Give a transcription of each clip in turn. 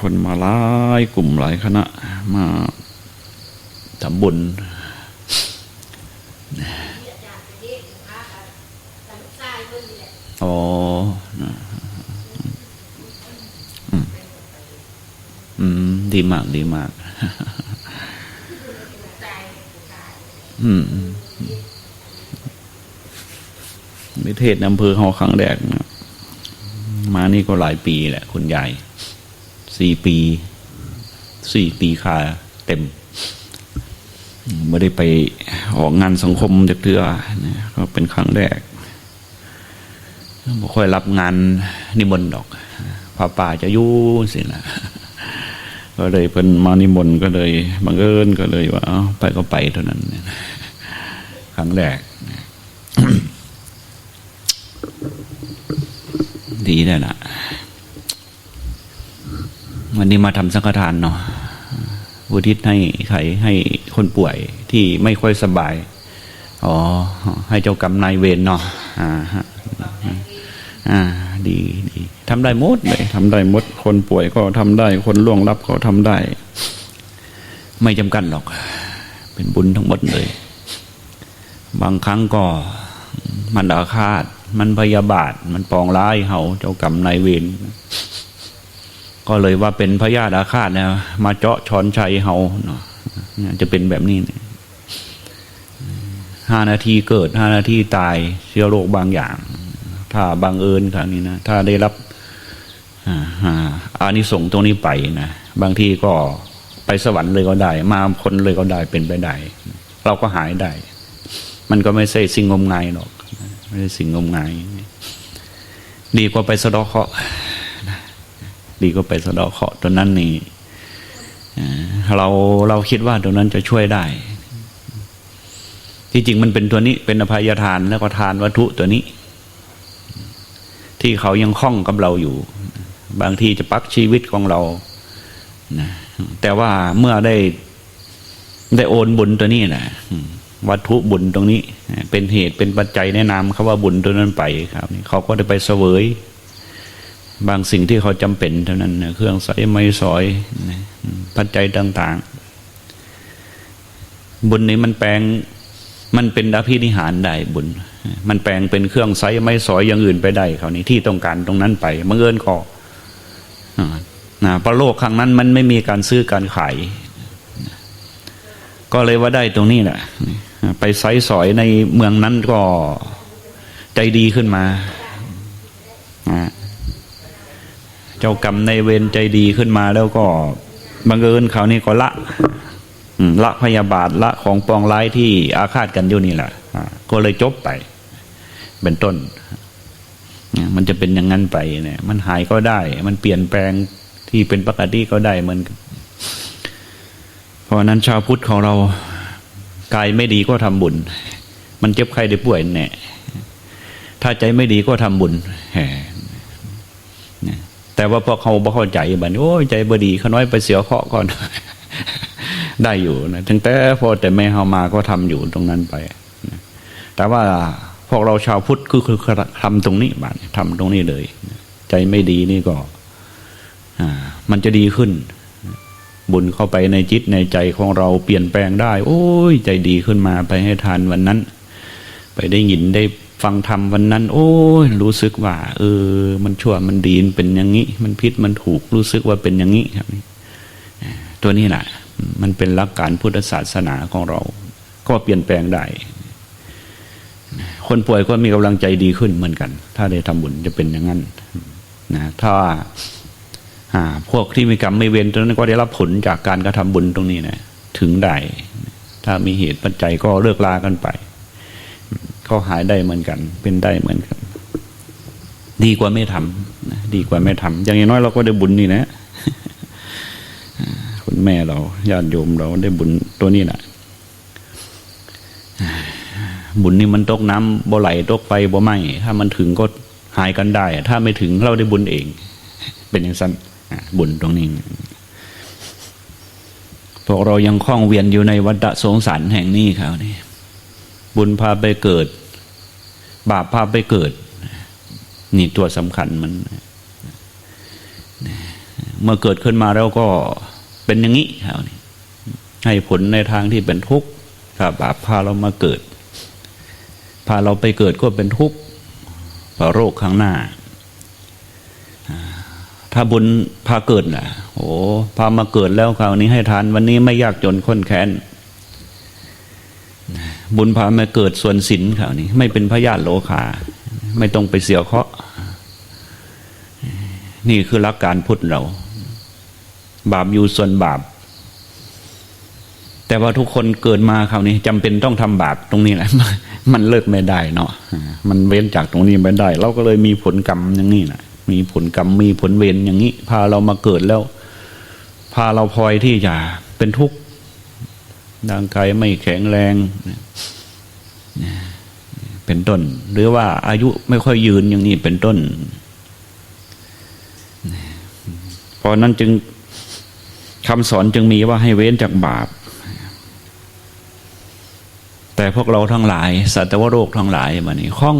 คนมาหลายกลุ่มหลายคณะ มาทำบุญอ๋ออืมอืมดีมาก ดีมาก อืมวิเทศอำเภอเขาครั้งแรกมานี่ก็หลายปีแหละ คุณยาย สี่ปี สี่ปีคาเต็มไม่ได้ไปออกงานสังคมจากเทือนะก็เป็นครั้งแรกไม่ค่อยรับงานนิมนต์ดอกพระป่าจะยู่สินะก็เลยเป็นมานิมนต์ก็เลยบังเอิญก็เลยว่าไปก็ไปเท่านั้นครั้งแรกดีแน่ละ วันนี้มาทำสังฆทานเนาะอุทิศให้ใครให้คนป่วยที่ไม่ค่อยสบาย อ๋อ ให้เจ้ากรรมนายเวรเนาะอ่าฮะอ่า ดีดีทำได้หมดเลยทำได้หมด คนป่วยก็ทำได้ คนล่วงลับก็ทำได้ ไม่จำกัดหรอก เป็นบุญทั้งหมดเลย บางครั้งก็มันอาฆาต มันพยาบาท มันปองร้ายเฮาเจ้ากรรมนายเวร ก็เลยว่าเป็นพยาธิอาฆาตนะมาเจาะช้อนชัยเฮาเนาะจะเป็นแบบนี้ห้านาทีเกิดห้านาทีตายเชื้อโรคบางอย่าง ถ้าบังเอิญครั้งนี้นะถ้าได้รับอานิสงส์ตรงนี้ไปนะบางทีก็ไปสวรรค์เลยก็ได้ มาคนเลยก็ได้เป็นไปได้ เราก็หายได้ มันก็ไม่ใช่สิ่งงมงายหรอก ไม่ใช่สิ่งงมงาย ดีกว่าไปสะดาะเคาะ ดีก็ไปสะเดาะเคาะตัวนั้นนี่เราเราคิดว่าตัวนั้นจะช่วยได้ ที่จริงมันเป็นตัวนี้เป็นอภัยทานแล้วก็ทานวัตถุตัวนี้ ที่เขายังคล้องกับเราอยู่ บางทีจะปักชีวิตของเรานะแต่ว่าเมื่อได้ได้โอนบุญตัวนี้นะวัตถุบุญตรงนี้ เป็นเหตุเป็นปัจจัยแนะนำเขาว่าบุญตัวนั้นไปครับเขาก็ได้ไปเสวย บางสิ่งที่เขาจำเป็นเท่านั้นเครื่องใส่ไม้สอยนะปัจจัยต่าง ๆ บุญนี้มันแปลงมันเป็นอภินิหารได้บุญ มันแปลงเป็นเครื่องใช้ไม้สอยอย่างอื่นไปได้เขานี้ที่ต้องการตรงนั้นไปบังเอิญก็นะประโลกครั้งนั้นมันไม่มีการซื้อการขาย ก็เลยว่าได้ตรงนี้แหละ ไปไซสอยในเมืองนั้นก็ใจดีขึ้นมา เจ้ากรรมในเวรใจดีขึ้นมาแล้วก็บังเอิญเขาวนี่ก็ละละพยาบาทละของปองร้ายที่อาฆาตกันอยู่นี่แหละก็เลยจบไป เป็นต้นมันจะเป็นอย่างนั้นไปเนี่ย มันหายก็ได้ มันเปลี่ยนแปลงที่เป็นปกติก็ได้เหมือนเพราะนั้นชาวพุทธของเรากายไม่ดีก็ทำบุญ มันเจ็บใครได้ป่วยแน่ถ้าใจไม่ดีก็ทำบุญแห แต่ว่าพอเขาบ่เข้าใจบัดโอ้ยใจบดีเขาน้อยไปเสียเคาะก่อน ได้อยู่นะถึงแต่พอแต่แม่เฮามาก็ทำอยู่ตรงนั้นไปแต่ว่าพวกเราชาวพุทธคือคือทำตรงนี้บัดทำตรงนี้เลย ใจไม่ดีนี่ก็มันจะดีขึ้น บุญเข้าไปในจิตในใจของเราเปลี่ยนแปลงได้ โอ้ย ใจดีขึ้นมาไปให้ทานวันนั้น ไปได้ยินได้ ฟังธรรมวันนั้น โอ้ยรู้สึกว่า เออ มันชั่วมันดีนเป็นอย่างนี้ มันพิษมันถูกรู้สึกว่าเป็นอย่างนี้ครับตัวนี้แหละมันเป็นหลักการพุทธศาสนาของเรา ก็เปลี่ยนแปลงได้คนป่วยก็มีกำลังใจดีขึ้นเหมือนกัน ถ้าได้ทำบุญจะเป็นอย่างนั้นนะถ้าพวกที่มีกรรมไม่เว้นตรงนั้นก็ได้รับผลจากการกระทำบุญตรงนี้นะถึงได้ถ้ามีเหตุปัจจัยก็เลิกลากันไป ก็หายได้เหมือนกัน เป็นได้เหมือนกัน ดีกว่าไม่ทำดีกว่าไม่ทำอย่างน้อยเราก็ได้บุญนี่นะคุณแม่เราญาติโยมเราได้บุญตัวนี้แหละบุญนี่มันตกน้ำบ่ไหลตกไฟบ่ไหมถ้ามันถึงก็หายกันได้ ถ้าไม่ถึงเราได้บุญเอง เป็นอย่างนั้นบุญตรงนี้พวกเรายังคล้องเวียนอยู่ในวัฏสงสารแห่งนี้ครับนี่บุญพาไปเกิด บาปพาไปเกิด นี่ตัวสำคัญมันเมื่อเกิดขึ้นมาแล้วก็เป็นอย่างนี้ครับนี่ให้ผลในทางที่เป็นทุกข์ถ้าบาปพาเรามาเกิด พาเราไปเกิดก็เป็นทุกข์เพราะโรคข้างหน้า ถ้าบุญพาเกิดล่ะ โอ้พามาเกิดแล้วคราวนี้ให้ทานวันนี้ไม่ยากจนข้นแค้น บุญพามาเกิดส่วนศีลคราวนี้ ไม่เป็นพยาธิโลคาไม่ต้องไปเสียเคราะห์นี่คือหลักการพุทธเรา บาปอยู่ส่วนบาป แต่ว่าทุกคนเกิดมาคราวนี้จำเป็นต้องทำบาปตรงนี้แหละมันเลิกไม่ได้เนาะมันเว้นจากตรงนี้ไม่ได้ เราก็เลยมีผลกรรมอย่างนี้นะมีผลกรรมมีผลเวรอย่างนี้ พาเรามาเกิดแล้ว พาเราพลอยที่จะเป็นทุกข์ ร่างกายไม่แข็งแรง เป็นต้น หรือว่าอายุไม่ค่อยยืนอย่างนี้เป็นต้นเพราะนั้นจึงคำสอนจึงมีว่าให้เว้นจากบาป แต่พวกเราทั้งหลาย สัตวโรคทั้งหลายมานี่คล้อง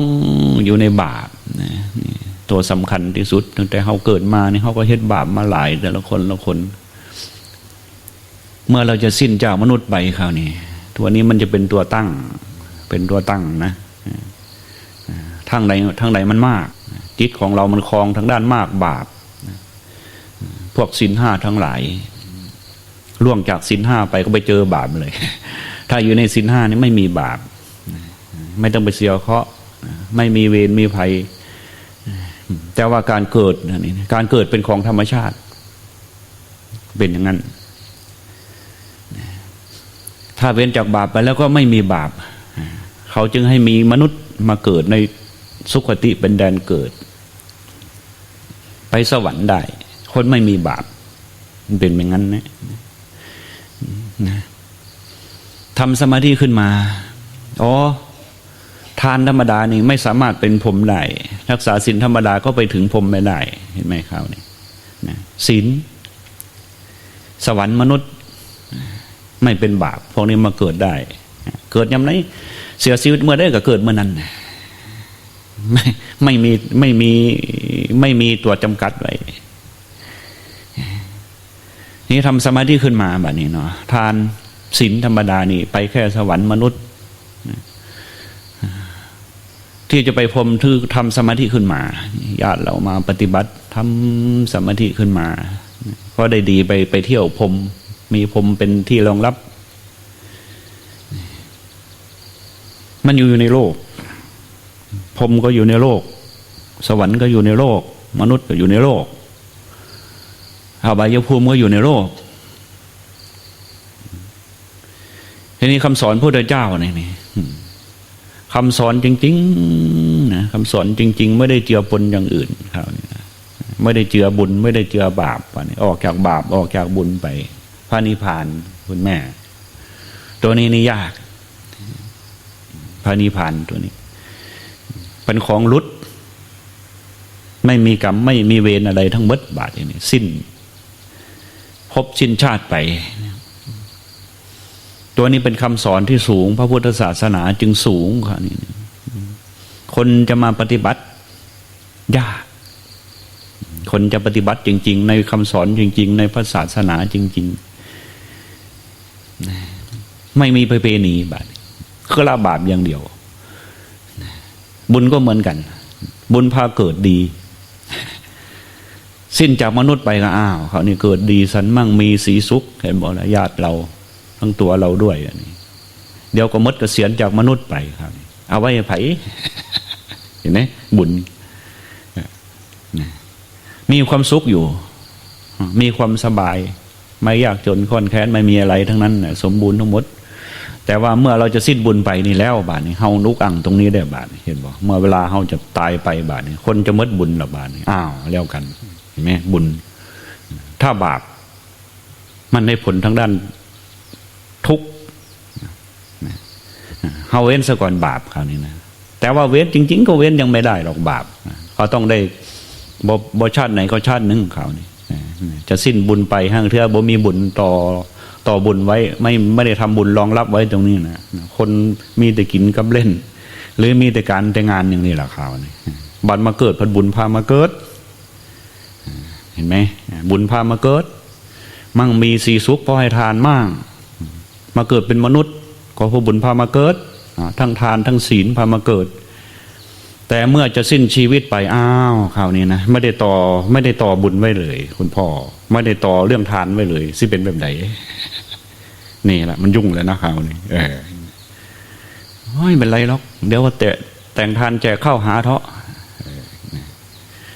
อยู่ในบาปนะนี่ตัวสำคัญที่สุดตั้งแต่เขาเกิดมานี่เขาก็เฮ็ดบาปมาหลาย แต่ละคนละคน เมื่อเราจะสิ้นจากมนุษย์ไปคราวนี้ ตัวนี้มันจะเป็นตัวตั้ง เป็นตัวตั้งนะทางใดทางใดมันมาก จิตของเรามันคลองทางด้านมากบาป พวกสินห้าทั้งหลายล่วงจากสินห้าไปก็ไปเจอบาปเลย ถ้าอยู่ในสินห้านี่ไม่มีบาป ไม่ต้องไปเสียเคราะห์ไม่มีเวรมีภัย แต่ว่าการเกิดนี่การเกิดเป็นของธรรมชาติ เป็นอย่างนั้น ถ้าเว้นจากบาปไปแล้วก็ไม่มีบาป เขาจึงให้มีมนุษย์มาเกิดในสุขติเป็นแดนเกิด ไปสวรรค์ได้ คนไม่มีบาปมันเป็นอย่างนั้นนะทำสมาธิขึ้นมา อ๋อ ทานธรรมดานี่ไม่สามารถเป็นผมได้ รักษาศีลธรรมดาก็ไปถึงผมไม่ได้ เห็นไหมครับนี่นะศีลสวรรค์มนุษย์ ไม่เป็นบาปพวกนี้มาเกิดได้ เกิดยามไหนเสียชีวิตเมื่อได้ก็เกิดเมื่อนั้นไม่ไม่มีไม่มีไม่มีตัวจำกัดไว้นี่ทำสมาธิขึ้นมาแบบนี้เนาะทานศีลธรรมดานี่ ไปแค่สวรรค์มนุษย์ ที่จะไปพรมทือทำสมาธิขึ้นมาญาติเรามาปฏิบัติทำสมาธิขึ้นมาเพราะได้ดีไปไปเที่ยวพรม มีพรมเป็นที่รองรับ มันอยู่ในโลก พรมก็อยู่ในโลก สวรรค์ก็อยู่ในโลก มนุษย์ก็อยู่ในโลกอาบายภูมิก็อยู่ในโลกทีนี้คำสอนพระพุทธเจ้าเนี่ยคำสอนจริงๆนะคำสอนจริง ๆ ไม่ได้เจือปนอย่างอื่นครับไม่ได้เจือบุญ ไม่ได้เจือบาปออกจากบาปออกจากบุญไป พระนิพพานคุณแม่ ตัวนี้นี่ยาก พระนิพพานตัวนี้ เป็นของลุดไม่มีกรรมไม่มีเวรอะไรทั้งหมดบาทอย่างนี้สิ้นพบสิ้นชาติไป ตัวนี้เป็นคำสอนที่สูง พระพุทธศาสนาจึงสูงค่ะนี่คนจะมาปฏิบัติยาก คนจะปฏิบัติจริง ๆ ในคำสอนจริง ๆ ในพระศาสนาจริง ๆ ไม่มีประเพณีบาปคือละบาปอย่างเดียว บุญก็เหมือนกัน บุญพาเกิดดี สิ้นจากมนุษย์ไปก็อ้าวเขานี่เกิดดีสันมั่งมีสีสุขเห็นบอกแล้วญาติเรา ทั้งตัวเราด้วยอันนี้เดี๋ยวก็มดกเกษียณจากมนุษย์ไปครับเอาไว้ไผเห็นไหมบุญมีความสุขอยู่ มีความสบาย ไม่ยากจนค้อนแค้นไม่มีอะไรทั้งนั้นสมบูรณ์ทั้งหมด แต่ว่าเมื่อเราจะสิ้นบุญไปนี่แล้วบาทนี้เฮาลุกอังตรงนี้ได้บาทเห็นบอกเมื่อเวลาเฮาจะตายไปบาทนี้คนจะมดบุญละบาทนี้อ้าวแล้วกันเห็นไหมบุญ ถ้าบาป มันได้ผลทั้งด้านทุกข์เฮาเว้นซะก่อนบาปคราวนี้นะแต่ว่าเว้นจริง ๆ ก็เว้นยังไม่ได้หรอกบาปเขาต้องได้บบชาติไหนก็ชาติหนึ่งเขาวนี่ จะสิ้นบุญไปห้างเทือบ่มีบุญต่อต่อบุญไว้ ไม่ไม่ได้ทำบุญรองรับไว้ตรงนี้นะคนมีแต่กินกับเล่น หรือมีแต่การแต่งานอย่างนี้แหละข่าวนี่บัตรมาเกิดพันบุญพามาเกิด เห็นไหมบุญพามาเกิด มั่งมีสีสุขพอให้ทานมั่งมาเกิดเป็นมนุษย์ ก็พระบุญพามาเกิดทั้งทานทั้งศีลพามาเกิด แต่เมื่อจะสิ้นชีวิตไปอ้าวคราวนี้นะไม่ได้ต่อไม่ได้ต่อบุญไว้เลย คุณพ่อ ไม่ได้ต่อเรื่องทานไว้เลยสิเป็นแบบไหนนี่แหละมันยุ่งแล้วนะคราวนี้เออไม่เป็นไรหรอกเดี๋ยวว่าแต่แต่งทานแจกข้าวหาเถาะ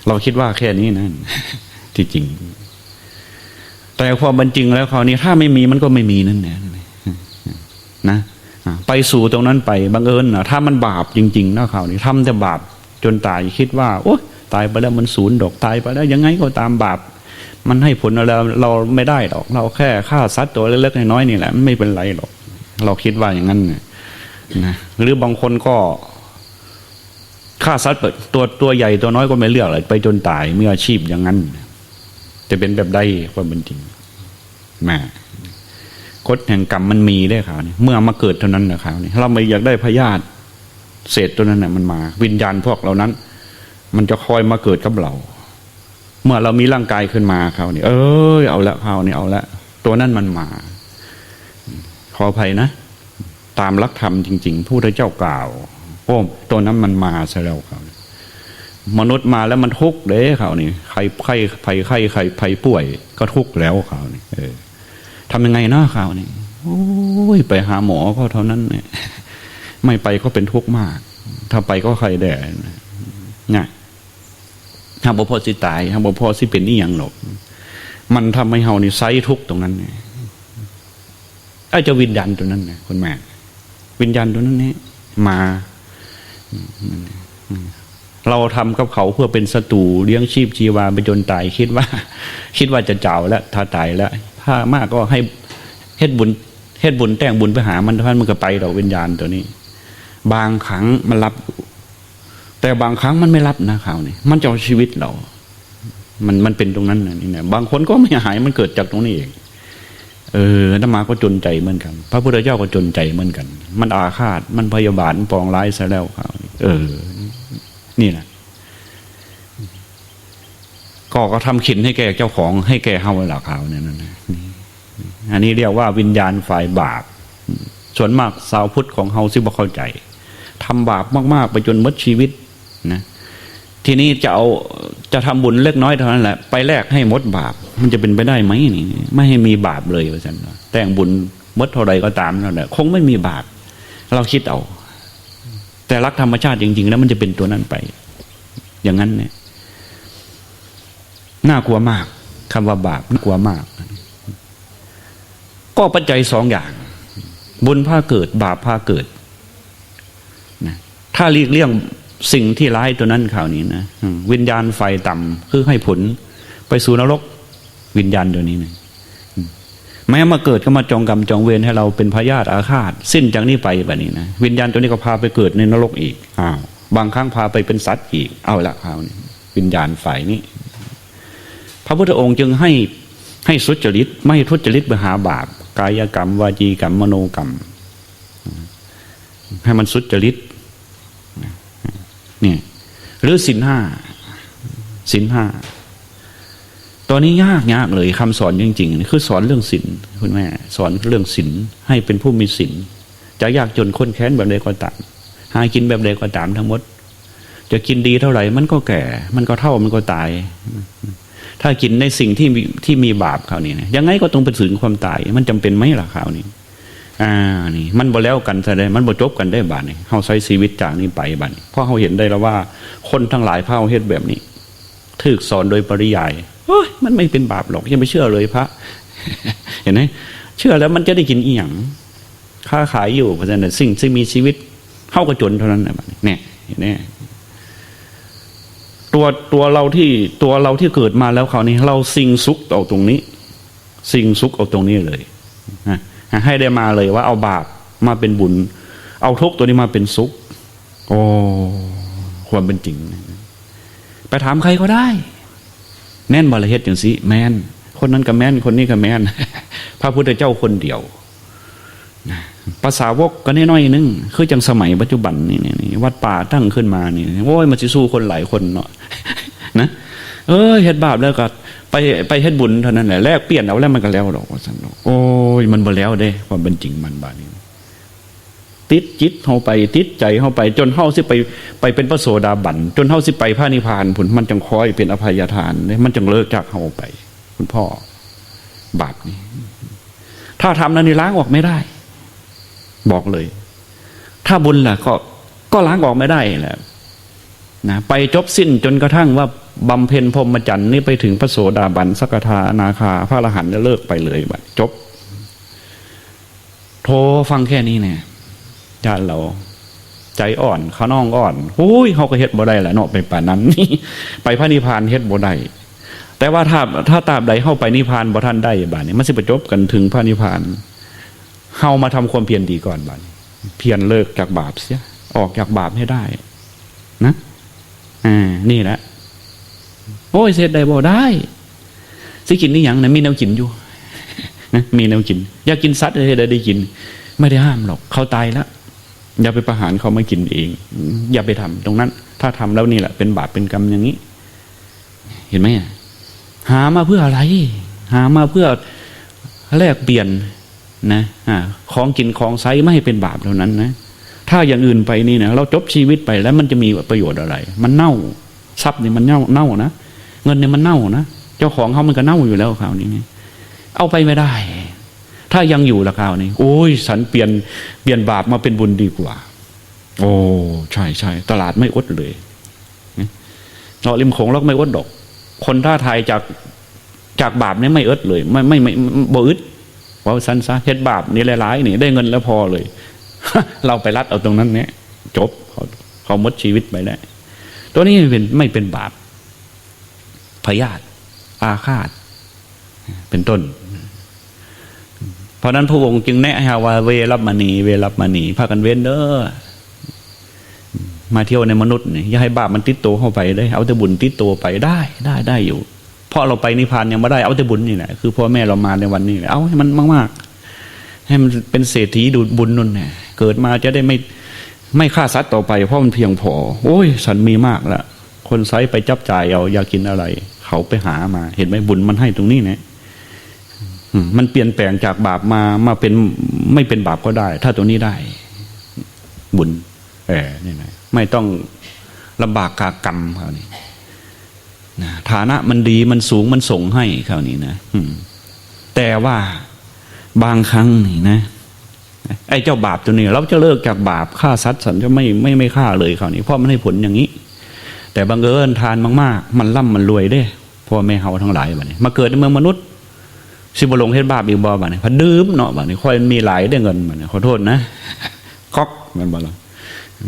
เราคิดว่าแค่นี้นะที่จริง แต่ความเป็นจริงแล้วคราวนี้ถ้าไม่มีมันก็ไม่มีนั่นแหละนะ ไปสู่ตรงนั้นไปบังเอิญนะถ้ามันบาปจริงๆนะคราวนี้ทำแต่บาปจนตายคิดว่า โอ๊ยตายไปแล้วมันศูนย์ดอกตายไปแล้วยังไงก็ตามบาป มันให้ผลอะไรเราไม่ได้หรอก เราแค่ฆ่าสัตว์ตัวเล็กๆน้อยๆนี่แหละไม่เป็นไรหรอก เราคิดว่าอย่างนั้นนะหรือบางคนก็ฆ่าสัตว์ตัวตัวใหญ่ตัวน้อยก็ไม่เลือกเลยไปจนตายมีออาชีพอย่างนั้น จะเป็นแบบใดความเป็นจริงแม่ กฎแห่งกรรมมันมีได้ข่าวนี้เมื่อมาเกิดเท่านั้นนะข่าวนี้เราไม่อยากได้พยาธิเศษตัวนั้นน่ะมันมา วิญญาณพวกเรานั้น มันจะคอยมาเกิดกับเรา เมื่อเรามีร่างกายขึ้นมาเขาวนี่ยเอ้ยเอาละเขาวนี่ยเอาละตัวนั้นมันมา ขออภัยนะ ตามลักธรรมจริง ๆ ผู้ได้เจ้ากล่าวโอ้ตัวนั้นมันมาซะแล้วเขามนุษย์มาแล้วมันทุกข์เด้เขาวนี่ใครใครใครใครใครใครป่วย ก็ทุกข์แล้วเขาวนี่เออ ทำยังไงเนาะเขาวนี่โอ้ยไปหาหมอก็เท่านั้นเนี่ยไม่ไปก็เป็นทุกข์มาก ถ้าไปก็ใครแด่ง่ายหาบ่พอสิตายหาบ่พอสิเป็นนี่อยังหรอกมันทำให้เฮานี่ไซทุกตรงนั้นเนี่ยอาจจะวิญญาณตัวนั้นเนี่ยคุณแม่วิญญาณตัวนั้นเนี่ยมา เราทำกับเขาเพื่อเป็นศัตรูเลี้ยงชีพชีวาไปจนตาย คิดว่า คิดว่าจะเจ้าแล้วถ้าตายแล้ว ถ้ามากก็ให้เฮ็ดบุญเฮ็ดบุญแต่งบุญไปหา มันท่านมันก็ไปดอกวิญญาณตัวนี้ บางครั้งมันรับ แต่บางครั้งมันไม่รับนะข่าวนี่มันจะเอาชีวิตเรา มันมันเป็นตรงนั้นนะนี่นะบางคนก็ไม่หายมันเกิดจากตรงนี้เองเออธรรมาก็จนใจเหมือนกัน พระพุทธเจ้าก็จนใจเหมือนกัน มันอาฆาต มันพยาบาทมันปองร้ายซะแล้วข่าวนี่เออ นี่แหละ ก็ก็ทำขินให้แก่เจ้าของให้แก่เฮาหลักข่าเนี่ยนั่นนะอันนี้เรียกว่าวิญญาณฝ่ายบาปส่วนมากสาวพุทธของเฮาซิบ่เข้าใจทำบาปมากๆ ไปจนมดชีวิตนะทีนี้จะเอาจะทำบุญเล็กน้อยเท่านั้นแหละไปแลกให้หมดบาป มันจะเป็นไปได้ไหมนี่ไม่ให้มีบาปเลยว่าฉันว่าแต่งบุญมดเท่าไรก็ตามนั่นแหละคงไม่มีบาป เราคิดเอา แต่รักธรรมชาติจริง ๆ แล้วมันจะเป็นตัวนั้นไป อย่างนั้นเนี่ย น่ากลัวมากคำว่าบาปน่ากลัวมาก ก็ปัจจัยสองอย่าง บุญพาเกิด บาปพาเกิดนะถ้าหลีกเลี่ยงสิ่งที่ร้ายตัวนั้นข่าวนี้นะวิญญาณไฟต่ำคือให้ผล ไปสู่นรกวิญญาณตัวนี้นะแม้มาเกิดก็มาจองกรรมจองเวรให้เราเป็นพยาธิอาฆาต สิ้นจากนี้ไปแบบนี้นะวิญญาณตัวนี้ก็พาไปเกิดในนรกอีกอ้าวบางครั้งพาไปเป็นสัตว์อีก เอาละข่าวนี้ วิญญาณฝ่ายนี้ พระพุทธองค์จึงให้ให้สุจริตไม่ทุจริตไปหาบาปกายกรรม วาจีกรรม มโนกรรม ให้มันสุจริตนี่หรือสินห้าสินห้าตัวนี้ยากยากเลยคำสอนจริงๆคือสอนเรื่องศีลคุณแม่ สอนเรื่องศีลให้เป็นผู้มีศีลจะยากจนค้นแค้นแบบใดก็ตามหากินแบบใดก็ตามทั้งหมด จะกินดีเท่าไหร่มันก็แก่ มันก็เท่ามันก็ตาย ถ้ากินในสิ่งที่มีที่มีบาปเขานี่นะยังไงก็ต้องไปถึงความตาย มันจำเป็นไหมล่ะข่าวนี้อ่านี่มันบ่แล้วกันแสดงมันบ่จบกันได้บาดนี่เฮาใช้ชีวิตจากนี้ไปบาดนี้เพราะเฮาเห็นได้แล้วว่า คนทั้งหลายพาเฮาเฮ็ดแบบนี้ถูกสอนโดยปริยายโอ้ยมันไม่เป็นบาปหรอกย่าไปเชื่อเลยพระ เห็นไหมเชื่อแล้วมันจะได้กินอีหยังค้าขายอยู่เพราะฉะนั้นสิ่งที่มีชีวิตเฮาก็จนเท่านั้นนะบาดนี้เนี่ยเห็นไหม ตัวตัวเราที่ตัวเราที่เกิดมาแล้วคราวนี้ เราสิงสุขเอาตรงนี้ สิงสุขเอาตรงนี้เลยนะให้ได้มาเลยว่าเอาบาปมาเป็นบุญ เอาทุกตัวนี้มาเป็นสุขโอ้ความเป็นจริง ไปถามใครก็ได้ แม่นบาลเฮ็ดอย่างสิแม่น คนนั้นก็แม่น คนนี้ก็แม่น พระพุทธเจ้าคนเดียวนะ ภาษาวกก็น้อยนึงคือจังสมัยปัจจุบันนี่นี่วัดป่าตั้งขึ้นมานี่โอ้ยมันสิสู้คนหลายคนเนาะนะเออเฮ็ดบาปแล้วก็ไปไปเฮ็ดบุญเท่านั้นแหละแลกเปลี่ยนเอาแล้วมันก็แล้วดอกว่าซั่นดอกโอ้ยมันบ่แล้วเด้ความเป็นจริงมันบาดนี้ติดจิตเฮาไปติดใจเฮาไป จนเฮาสิไปไปเป็นพระโสดาบันจนเฮาสิไปพระนิพพานผลมันจังคอยเป็นอภัยทานเด้มันจังเลิกจากเฮาไป คุณพ่อบาปนี้ ถ้าทำนั้นนี่ล้างออกไม่ได้ บอกเลย ถ้าบุญล่ะก็ก็ล้างออกไม่ได้แหละนะไปจบสิ้นจนกระทั่งว่าบำเพ็ญพรมจรรย์นี่ไปถึงพระโสดาบันสกทาอนาคา พระอรหันต์เลิกไปเลยบัดจบ โทรฟังแค่นี้เนี่ยญาติเราใจอ่อนเขาน้องอ่อนโอ้ยเขาก็เฮ็ดบ่ได้แหละเนาะไปป่านนั้นนี่ไปพระนิพพานเฮ็ดบ่ได้แต่ว่าถ้าถ้าตาบใดเข้าไปนิพพานบ่ท่านได้บาดนี้มันสิประจบกันถึงพระนิพพาน เฮามาทำความเพียรดีก่อนบาดเพียรเลิกจากบาปเสีย ออกจากบาปให้ได้ นะอ่านี่แหละโอ้ยเสร็จได้บ่ได้สิกินนี่ยังนะมีแนวกินอยู่นะมีแนวกิน อยากกินสัตว์ได้ได้กิน ไม่ได้ห้ามหรอก เขาตายแล้วอย่าไปประหารเขามากินเอง อย่าไปทำตรงนั้น ถ้าทำแล้วนี่แหละเป็นบาปเป็นกรรมอย่างนี้ เห็นไหมหามาเพื่ออะไร หามาเพื่อแลกเปลี่ยน นะอ่าของกินของใช้ไม่ให้เป็นบาปเท่านั้นนะถ้าอย่างอื่นไปนี่นะเราจบชีวิตไปแล้วมันจะมีประโยชน์อะไร มันเน่าทรัพย์เนี่ยมันเน่าเน่านะเงินเนี่ยมันเน่านะเจ้าของเขามันก็เน่าอยู่แล้วคราวนี้เอาไปไม่ได้ ถ้ายังอยู่ละคราวนี้ โอ้ยสันเปลี่ยนเปลี่ยนบาปมาเป็นบุญดีกว่า โอ้ใช่ใช่ตลาดไม่อดเลยเนาะริมโขงเราไม่อดดอก คนท่าไทยจากจากบาปเนี่ยไม่อดเลย ไม่ไม่ไม่บ่อึด ว่าสันซะเฮ็ดบาปนี่หลายๆนี่ได้เงินแล้วพอเลย เราไปรัดเอาตรงนั้นเนี่ยจบเขาเขาหมดชีวิตไปแล้วตัวนี้ไม่เป็นไม่เป็นบาปพยาธิอาฆาต เป็นต้น เพราะนั้นพระองค์จึงแนะให้ว่าเวรับมณี เวรับมณีพากันเว้นเด้อมาเที่ยวในมนุษย์นี่อย่าให้บาปมันติดตัวเข้าไปได้ เอาแต่บุญติดตัวไปได้ ได้ได้อยู่ เพราะเราไปนิพพานยังไม่ได้เอาแต่บุญนี่แหละคือพ่อแม่เรามาในวันนี้แหละเอาให้มันมากๆ ให้มันเป็นเศรษฐีดูบุญนั่นแหละเกิดมาจะได้ไม่ไม่ฆ่าสัตว์ต่อไป เพราะมันเพียงพอ โอ้ยสันมีมากละคนไซไปจับจ่ายเอาอยากกินอะไร เขาไปหามา เห็นไหมบุญมันให้ตรงนี้เนี่ยมมันเปลี่ยนแปลงจากบาปมามาเป็นไม่เป็นบาปก็ได้ ถ้าตัวนี้ได้ บุญเออนี่นะไม่ต้องลำบากกากรรมเขานี่ นะฐานะมันดีมันสูงมันส่งให้เขานี่นะแต่ว่าบางครั้งนี่นะไอ้เจ้าบาปตัวนี้ เราจะเลิกจากบาปฆ่าสัตว์สันจะไม่ไม่ไม่ฆ่าเลยเขานี่เพราะมันให้ผลอย่างนี้ แต่บังเอิญทานมากๆ มันร่ำมันรวยเด้พ่อแม่เฮาทั้งหลายบัดนี้มาเกิดในเมืองมนุษย์ สิบลงเฮ็ดบาปอีกบ่บัดนี้พอดื่มเนาะบัดนี้ค่อยมีหลายได้เงินบัดนี้ขอโทษนะก๊อกมันบ่ล่ะ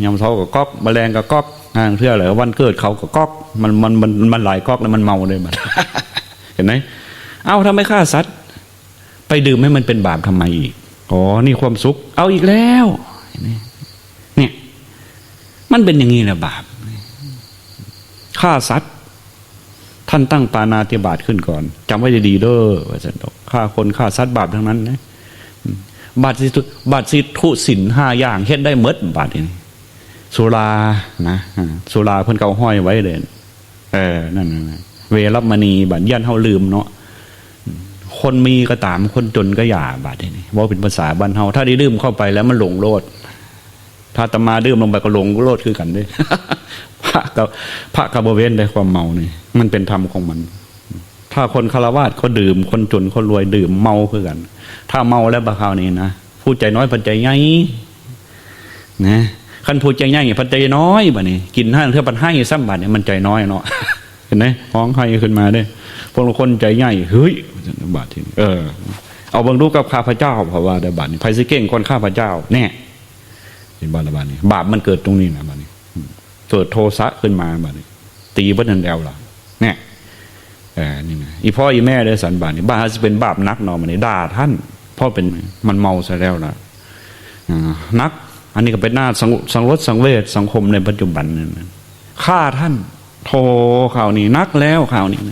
ยามเช้าก็ก๊อกแมลงก็ก๊อกงานเพื่ออะไรวันเกิดเขาก็ก๊อกมันมันมันมันหลายก๊อกแล้วมันเมาเลยบัดเห็นไหมเอ้าถ้าไมฆ่าสัตว์ไปดื่มให้มันเป็นบาปทำไมอีกอ๋อนี่ความสุข เอาอีกแล้วเห็นไหมเนี่ย มันเป็นอย่างนี้แหละบาปฆ่าสัตว์ท่านตั้งปานาติบาตขึ้นก่อนจำไว้ดีๆเด้อว่าสันดอกฆ่าคนฆ่าสัตว์บาปทั้งนั้นนะบาปสิทุบาปสิทุสินห้าอย่างเฮ็ดได้เมดบาปนี้ สุรานะสุราเพิ่นเกาห้อยไว้เลยเออนั่นเวรับมณีบาดยันเฮาลืมเนาะคนมีก็ตามคนจนก็อย่าบาดนี้ว่าเป็นภาษาบ้านเฮาถ้าได้ดื่มเข้าไปแล้วมันหลงโลด ถ้าตมาดื่มลงไปก็หลงโลดคือกันด้วยพระกับพระกับเวนได้ความเมานี่มันเป็นธรรมของมัน ถ้าคนคารวาสเขาดื่ม คนจนคนรวยดื่มเมาคือกัน ถ้าเมาแล้วบาคราวนี้นะผู้ใจน้อยปัจจัยใหญ่นะ คันผู้ใจใหญ่ปัจจัยน้อยบ่นี่กินห้างเท่าปันให้ซ้ำบาทเนี่ยมันใจน้อยเนาะเห็นไหมห้องให้ขึ้นมาเด้พวกคนใจใหญ่เฮ้ยบาทที่เออ เอาเบิ่งดูกับข้าพเจ้าเพราะว่าได้บาทนี้ไผสิเก่งคนข้าพเจ้าแน่เห็นบาทบาทนี้บาปมันเกิดตรงนี้นะบาทนี้เกิดโทสะขึ้นมาบาดนี้ตีบัดนันแล้วล่ะเนี่ยเออนี่นะอีพ่ออีแม่ได้สันบาดนี้บาปจะเป็นบาปนักเนาะมันนี่ด่าท่านพ่อเป็นมันเมาซะแล้วล่ะนัก อันนี้ก็เป็นหน้าสังสังรสสังเวชสังคมในปัจจุบันนี่นะฆ่าท่านโทข่าวนี้นักแล้วข่าวนี้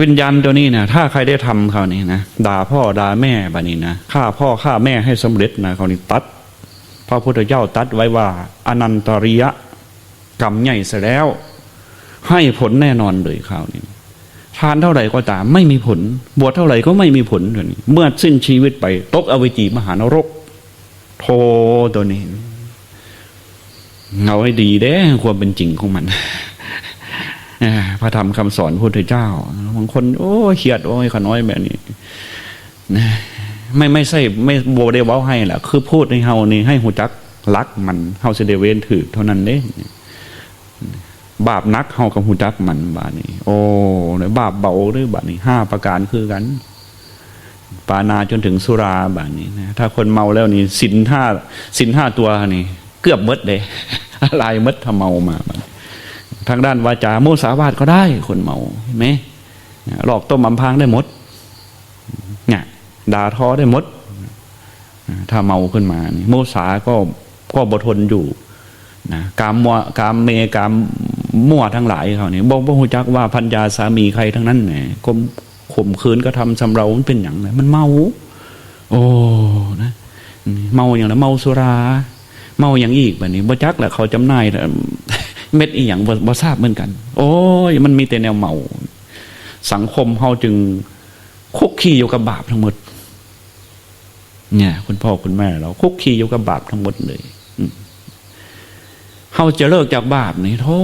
วิญญาณตัวนี้นะถ้าใครได้ทำข่าวนี้นะด่าพ่อด่าแม่บานี้นะฆ่าพ่อฆ่าแม่ให้สำเร็จนะข่าวนี้ตัดพระพุทธเจ้าตัดไว้ว่า อนันตริยะกรรมใหญ่เสียแล้ว ให้ผลแน่นอนเลยคราวนี้ทานเท่าไหร่ก็ตามไม่มีผล บวชเท่าไหร่ก็ไม่มีผลตัวนี้เมื่อสิ้นชีวิตไปตกอเวจีมหานรก โทตัวนี้เอาให้ดีเด้ความเป็นจริงของมันพระธรรมคำสอนพระพุทธเจ้าบางคน โอ้เขียดโอ้ยขน้อยแบบนี้นะไม่ไม่ใช่ไม่โบได้เว้าให้แหละคือพูดให้เฮานี่ให้หูจักรักมันเฮาเสดเวนถือเท่านั้นเด้บาปนักเฮากับหูจักมันบานี้ โอ้เนี่ยบาปเบาหรือบานี้ห้าประการคือกัน ปานาจนถึงสุราบาดนี้นะถ้าคนเมาแล้วนี่สินห้าสินห้าตัวนี่ เกือบมดเลยลายมดถ้าเมามาทางด้านวาจาโมสาวาทก็ได้คนเมาเห็นไหมหลอกต้มอำพางได้หมดเนี่ยด่าท้อได้หมดถ้าเมาขึ้นมานี่โมสาก็ก็บทนอยู่นะกามมัวกามเมกามมั่วทั้งหลายเขานี่บอกบ่ฮู้จักว่าพัญญาสามีใครทั้งนั้นแหน่ข่ม ข่มขืนก็ทำสำเรามันเป็นอย่างไรมันเมา โอ้นะเมาอย่างไรเมาสุรา เมาอย่างอีกแบบนี้บ่จักแหละเขาจำหน่ายแต่เม็ดอีหยังบ่บ่ทราบเหมือนกัน โอ้ยมันมีแต่แนวเมา สังคมเฮาจึงคุกคีอยู่กับบาปทั้งหมด เนี่ย คุณพ่อคุณแม่เราคุกคีอยู่กับบาปทั้งหมดเลยเฮาจะเลิกจากบาปนี่โธ่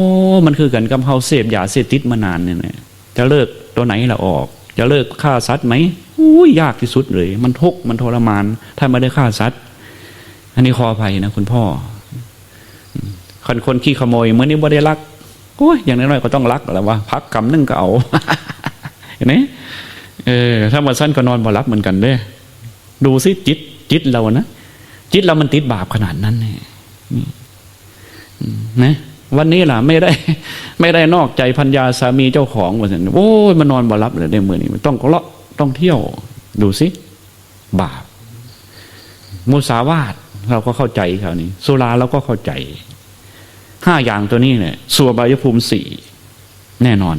มันคือกันกับเฮาเสพยาเสพติดมานานเนี่ยนะจะเลิกตัวไหนละออก จะเลิกฆ่าสัตว์ไหมอุ้ยยากที่สุดเลย มันทุกข์มันทรมาน ถ้าไม่ได้ฆ่าสัตว์ อันนี้ขออภัยนะคุณพ่อคนคนขี้ขโมยเมื่อนี้บ่ได้รักโอ้ยอย่างน้อยๆก็ต้องรักแล้วว่าพักกรรมนึงก็เอาเห็นไหมเออถ้ามาสั้นก็นอนบ่รับเหมือนกันเด้ ดูสิจิต จิตเรานะจิตเรามันติดบาปขนาดนั้นเนี่ยนะ วันนี้ล่ะไม่ได้ไม่ได้นอกใจพัญญาสามีเจ้าของว่าสันโอ้ยมันนอนบ่รับเลยในมือนี้ต้องเลาะต้องเที่ยว ดูสิบาปมุสาวาทเราก็เข้าใจคราวนี้สุราเราก็เข้าใจห้าอย่างตัวนี้เนี่ยสัวบายภูมิสี่แน่นอน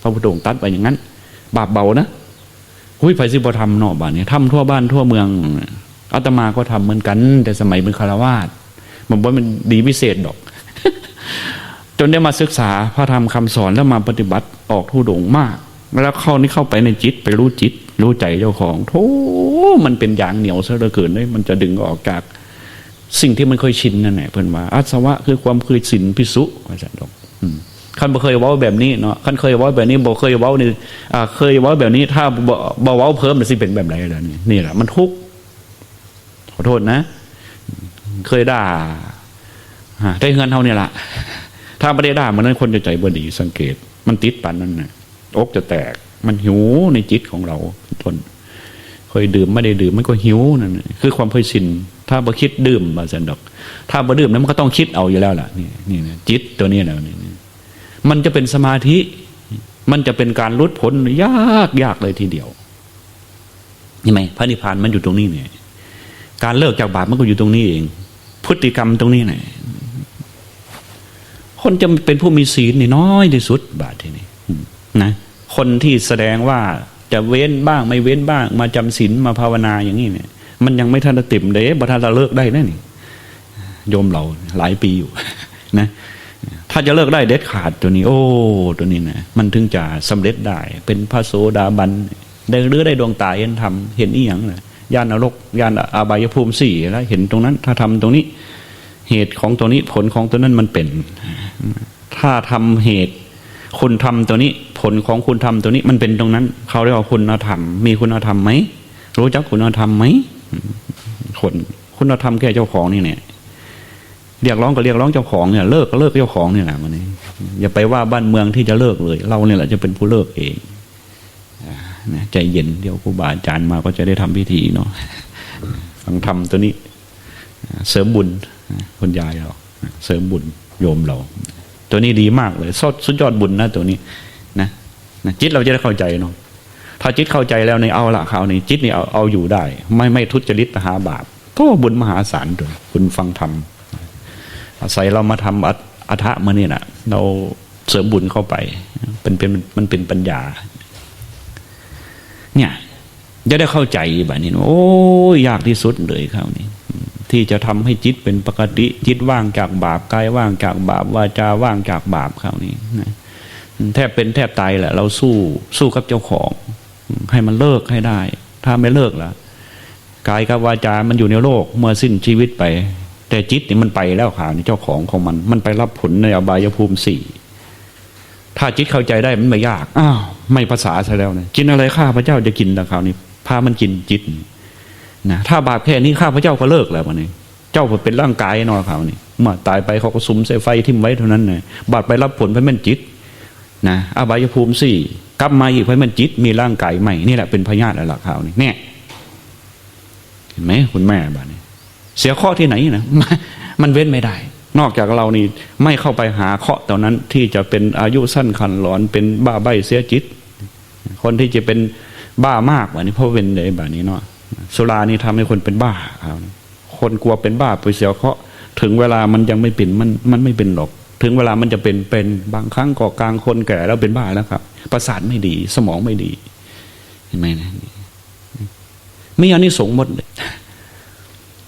พระพุทธองค์ตัดไปอย่างนั้น บาปเบานะหุยไผสิบธรรมนอกบ้านนี้ทำทั่วบ้านทั่วเมืองอาตมาก็ทำเหมือนกัน แต่สมัยเป็นคารวาสมันว่ามันดีพิเศษดอก จนได้มาศึกษาพระธรรมคำสอนแล้วมาปฏิบัติออกทุดงมาก แล้วเข้านี่เข้าไปในจิตไปรู้จิต รู้ใจเจ้าของโธ่มันเป็นอย่างเหนียวซะเหลือเกินเลยมันจะดึงออกจากสิ่งที่มันเคยชินนั่นแหละเพื่อนว่าอาสวะคือความเคยสินพิสุอาจารย์ดอกอืมคันบ่เคยว้าแบบนี้เนาะคันเคยว้าแบบนี้บ่เคยว้านี่อ่าเคยว้าแบบนี้ ถ้าบ่บ่เว้าเพิ่มมันสิเป็นแบบไหนล่ะนี่นี่แหละมันทุกข์ขอโทษนะ เคยด่า ได้เงินเท่านี่ละถ้าไม่ได้ด่ามันนั้นคนจะใจบ่ดีสังเกต มันติดปันนั่นนะอกจะแตก มันหิวในจิตของเราทนเคยดื่มไม่ได้ดื่มมันก็หิวนั่นคือความเคยชินถ้าบ่คิดดื่มมาสันดอก ถ้าบ่ดื่มนั้นมันก็ต้องคิดเอาอยู่แล้วล่ะนี่นี่นะจิตตัวนี้นะนี่มันจะเป็นสมาธิ มันจะเป็นการลดพ้นยากยากเลยทีเดียวนี่ไหมพระนิพพานมันอยู่ตรงนี้เนี่ย การเลิกจากบาปมันก็อยู่ตรงนี้เอง พฤติกรรมตรงนี้เนี่ย คนจะเป็นผู้มีศีลนี่น้อยที่สุดบาททีนี้นะคนที่แสดงว่าจะเว้นบ้างไม่เว้นบ้าง มาจำศีลมาภาวนาอย่างนี้เนี่ย มันยังไม่ทันจะติ่มเด้บัทันจะเลิกได้แน่นี่โยมเราหลายปีอยู่นะถ้าจะเลิกได้เด็ดขาดตัวนี้ โอ้ตัวนี้นะมันถึงจะสำเร็จได้ เป็นพระโสดาบันได้หรือได้ดวงตาเห็นธรรมเห็นอีหยังเลยญาณนรกญาณอาบายภูมิสี่แล้วเห็นตรงนั้น ถ้าทำตรงนี้ เหตุของตัวนี้ผลของตัวนั้นมันเป็น ถ้าทำเหตุคุณทำตัวนี้ผลของคุณทำตัวนี้มันเป็นตรงนั้น เขาเรียกว่าคุณธรรม มีคุณธรรมไหมรู้จักคุณธรรมไหมคนคุณธรรมแก่เจ้าของนี่เนี่ยเรียกร้องก็เรียกร้องเจ้าของเนี่ยเลิกก็เลิกเจ้าของเนี่ยแหละมันนี่อย่าไปว่าบ้านเมืองที่จะเลิกเลย เราเนี่ยแหละจะเป็นผู้เลิกเองนะใจเย็นเดี๋ยวครูบาอาจารย์มาก็จะได้ทำพิธีเนาะฟังธรรมตัวนี้ เสริมบุญ คุณยายเราเสริมบุญโยมเรา ตัวนี้ดีมากเลยสุดยอดบุญนะตัวนี้นะนะจิตเราจะได้เข้าใจเนาะถ้าจิตเข้าใจแล้วในเอาละข่าวนี้จิตนี่เอาเอาอยู่ได้ ไม่ไม่ทุจริตหาบาปก็บุญมหาศาลด้วยคุณฟังธรรมอาศัยเรามาทำอัฐะมานี่นะเราเสริมบุญเข้าไปเป็นเป็นมันเป็นปัญญา เนี่ย จะได้เข้าใจแบบนี้โอ้ยากที่สุดเลยคราวนี้ ที่จะทำให้จิตเป็นปกติจิตว่างจากบาปกายว่างจากบาปวาจาว่างจากบาปคราวนี้นะแทบเป็นแทบตายแหละ เราสู้สู้กับเจ้าของ ให้มันเลิกให้ได้ ถ้าไม่เลิกล่ะกายกับวาจา มันอยู่ในโลก เมื่อสิ้นชีวิตไป แต่จิตนี่มันไปแล้วข่าวนี่เจ้าของของมัน มันไปรับผลในอบายภูมิสี่ถ้าจิตเข้าใจได้มันไม่ยากอ้าวไม่ภาษาซะแล้วเนี่ยกินอะไรข้าพระเจ้าจะกินแต่คราวนี้พามันกินจิต นะถ้าบาปแค่นี้ข้าพเจ้าก็เลิกแล้ววันนี้ เจ้าเป็นร่างกายนอนเขานี่เมื่อตายไปเขาก็สุมใส่ไฟทิ่มไว้เท่านั้นเลยบาดไปรับผลไปมันจิตนะอบายภูมิสี่กลับมาอีกเพราะมันจิต มีร่างกายใหม่นี่แหละเป็นพยาธิอะไรข่าวนี่เนี่ยเห็นไหมคุณแม่บ้านนี้เสียข้อที่ไหนนะมันเว้นไม่ได้ นอกจากเรานี่ไม่เข้าไปหาเคาะตอนนั้นที่จะเป็นอายุสั้นคันหลอนเป็นบ้าใบเสียจิต คนที่จะเป็นบ้ามากแบบนี้เพราะเป็นในแบบนี้เนาะ สุรานี่ทำให้คนเป็นบ้าคนกลัวเป็นบ้าไปเสียเคราะถึงเวลามันยังไม่เป็นมันมันไม่เป็นหรอก ถึงเวลามันจะเป็นเป็นบางครั้งก่อกลางคนแก่แล้วเป็นบ้าแล้วครับ ประสาทไม่ดี สมองไม่ดีเห็นไหมนะไม่อานิสงส์หมดเลย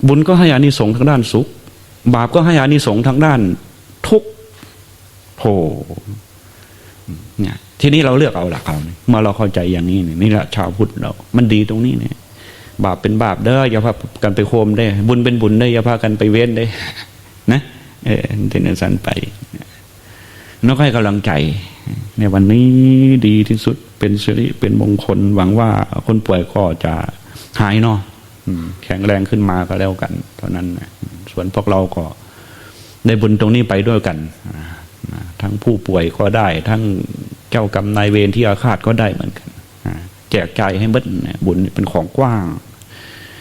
บุญก็ให้อานิสงส์ทางด้านสุข บาปก็ให้อานิสงส์ทางด้านทุกข์โธเนี่ยทีนี้เราเลือกเอาหลักเอาเนี่ยเมื่อเราเข้าใจอย่างนี้นี่แหละชาวพุทธเรา มันดีตรงนี้เนี่ย บาปเป็นบาปเด้ออย่าพากันไปโคมได้ บุญเป็นบุญได้อย่าพากันไปเว้นได้ นะเออเป็นสันไปนกให้กำลังใจ ในวันนี้ดีที่สุดเป็นสิริเป็นมงคล หวังว่าคนป่วยก็จะหายเนาะอืมแข็งแรงขึ้นมาก็แล้วกัน เท่านั้นนะส่วนพวกเราก็ได้บุญตรงนี้ไปด้วยกันอ่านะทั้งผู้ป่วยก็ได้ ทั้งเจ้ากรรมนายเวรที่อาฆาตก็ได้เหมือนกันอ่า แจกจ่ายให้เบิดบุญเป็นของกว้าง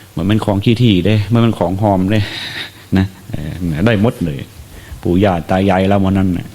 เหมือนเป็นของขี้ที่ได้เหมือนเป็นของหอมได้นะได้มดเลย ปู่ย่าตายายแล้ววันนั้นนะ